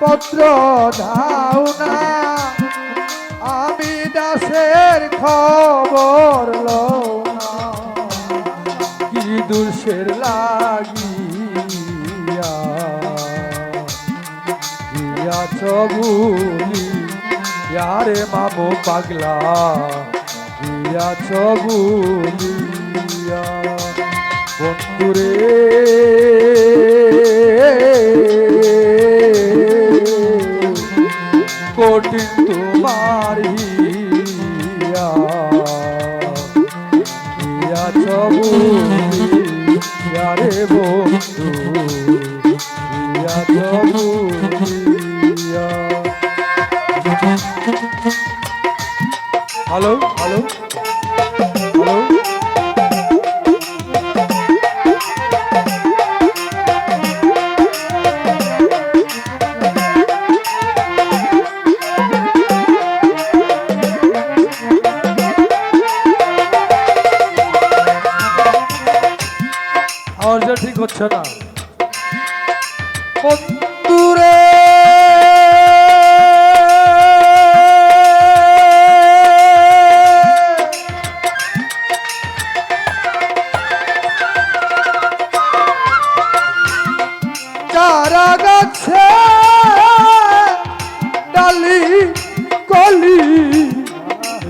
পত্র দাও আমি দাসের খবর কি দুষের লাগিয়া? গিয়াছ ইয়ারে পাগলা গিয়াছ বন্ধুরে কঠিন তোমার হিয়া। Hello hello hello.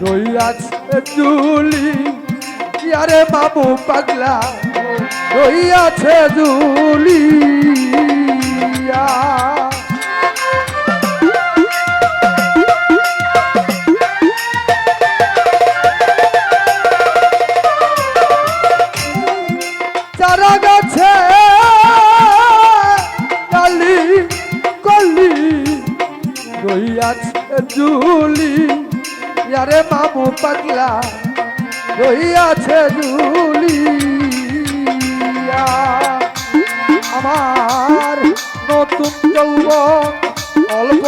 রইয়াছে জুলি। ইয়ারে বাবু পাগলা রইয়াছে জুলিয়া রইয়াছে জুলিয়া আমার নতুন যৌবন অল্প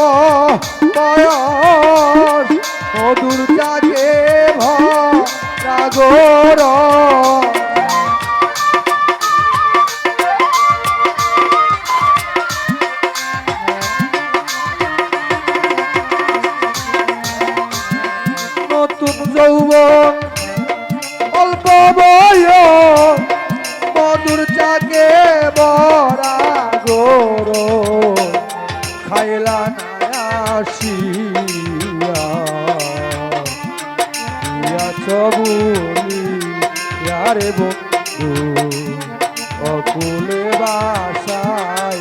বয়স। মধুর জাগে ভগর অকুলে বাসায়া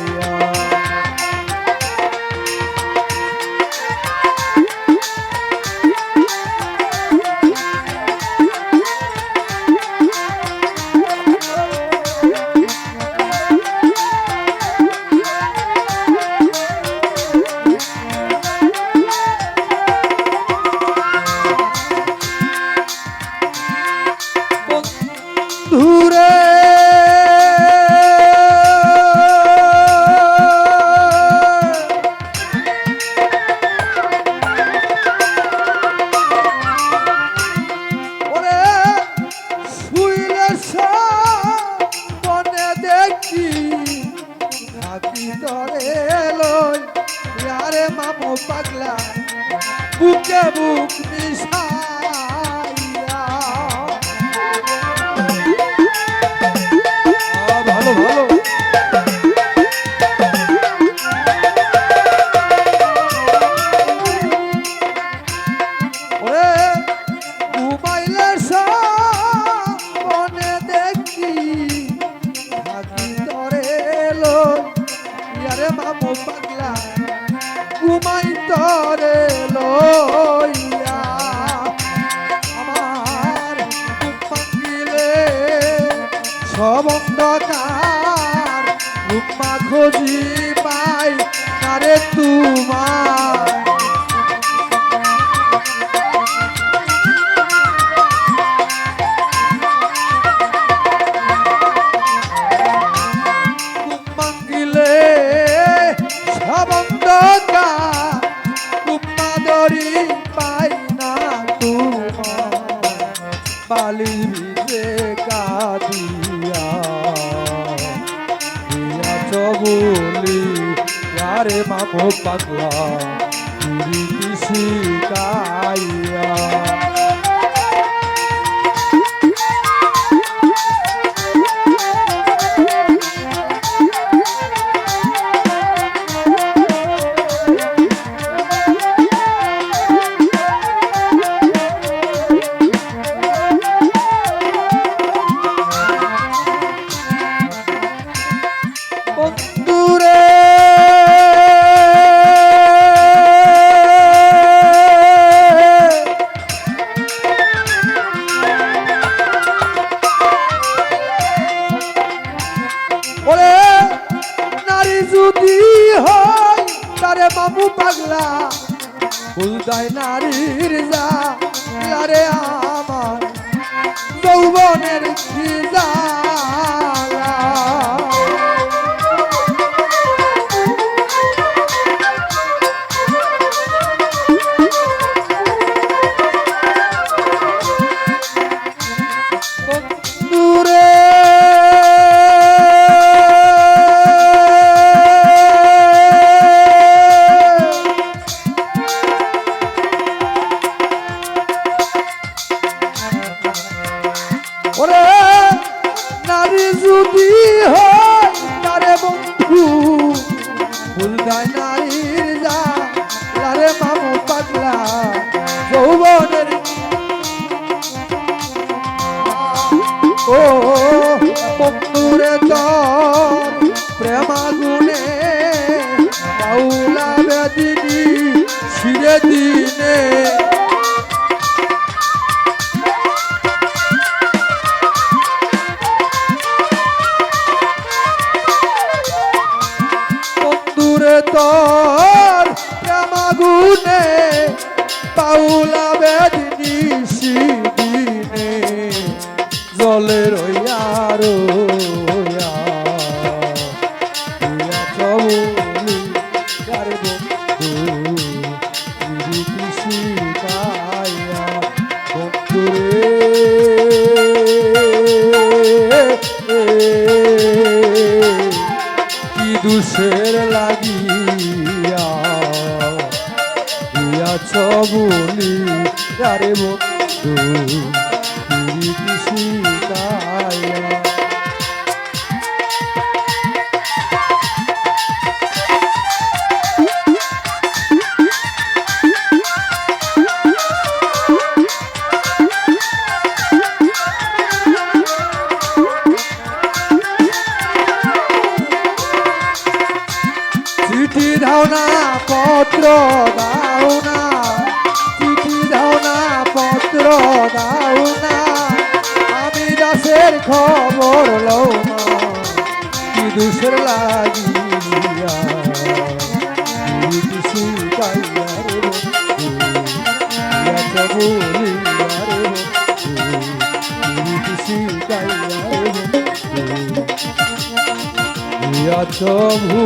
মামু পাগলা বুকে বুক মিশাইয়া। ভালো ভালো। পালি বিজে কাদিয়া। দিয়াছ বলি আরে মাপো পাগলা শিকাইয়া? তারে বাবু পাগলা বুঝদায় নারীর যা আরে আমার যৌবনের খিজা। ভুলগায় নারীর যা লারে মামু পাগলা, যৌবনের ও বন্ধুরে তোর প্রেমাগুনে বাউলা বেদিনী, শিরে দিনে প্রেমাগুনে বাউলা বেদিনী শিদিনে জলে রইয়া রইয়া। রইয়া বলি আরে বন্ধু তুই কৃষি কায়া চিঠি দাও না পত্র খবর লও কি দুসের লাগিয়া। কিছু পাইয়া রে বলিয়া রে ভূ